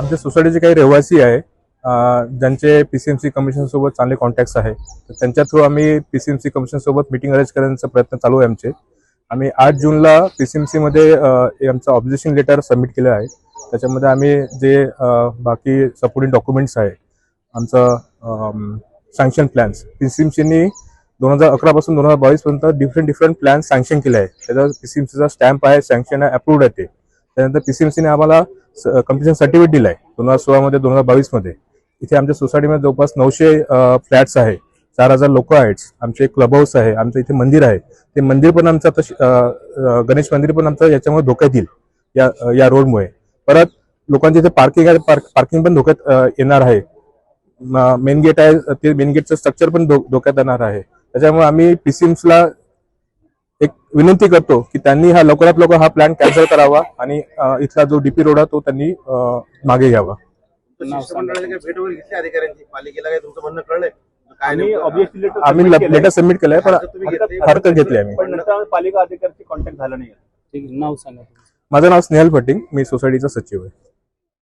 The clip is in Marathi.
आमच्या सोसायटीचे काही रहिवासी आहे ज्यांचे पी सी एम सी कमिशनसोबत चांगले कॉन्टॅक्ट्स आहे तर त्यांच्या थ्रू आम्ही पी सी एम सी कमिशनसोबत मिटिंग अरेंज करण्याचा प्रयत्न चालू आहे आमचे. आम्ही आठ जूनला पी सी एम सीमध्ये आमचं ऑब्जेक्शन लेटर सबमिट केलं आहे. त्याच्यामध्ये आम्ही जे बाकी सपोर्टिंग डॉक्युमेंट्स आहे आमचं sanction plans P C M सीनी दोन हजार अकरापासून दोन हजार बावीसपर्यंत डिफरंट डिफरंट प्लॅन सँक्शन केले आहे त्याचा पी सी एम सीचा स्टॅम्प आहे सँक्शन आहे अप्रूव्ड आहे ते. त्यानंतर सीने आम्हाला कम्प्लिशन सर्टिफिकेट दिलं आहे दोन हजार सोळामध्ये दोन हजार बावीसमध्ये. इथे आमच्या सोसायटीमध्ये जवळपास नऊशे फ्लॅट्स आहे. चार हजार लोक आहेत. आमचे क्लब हाऊस आहे. आमचं इथे मंदिर आहे. ते मंदिर पण आमचं आता गणेश मंदिर पण आमचं याच्यामुळे धोक्यात येईल या या रोडमुळे परत लोकांचे इथे पार्किंग आहे पार्क पार्किंग पण धोक्यात येणार आहे. मेन गेट आहे ते मेन गेटचं स्ट्रक्चर पण धो- धोक्यात येणार आहे. त्याच्यामुळे आम्ही पीसीएम्सला एक विनंती करतो की त्यांनी हा लवकरात लवकर हा प्लॅन कॅन्सल करावा आणि इथला जो डीपी रोड आहे तो त्यांनी मागे घ्यावा आम्ही लेटर सबमिट केलंय पण हरकत घेतली? आम्ही पालिका अधिकाऱ्याची कॉन्टॅक्ट झाला नाही ठीक आहे, नाव सांगा तुमचं. माझं नाव स्नेहल फटिंग मी सोसायटीचा सचिव आहे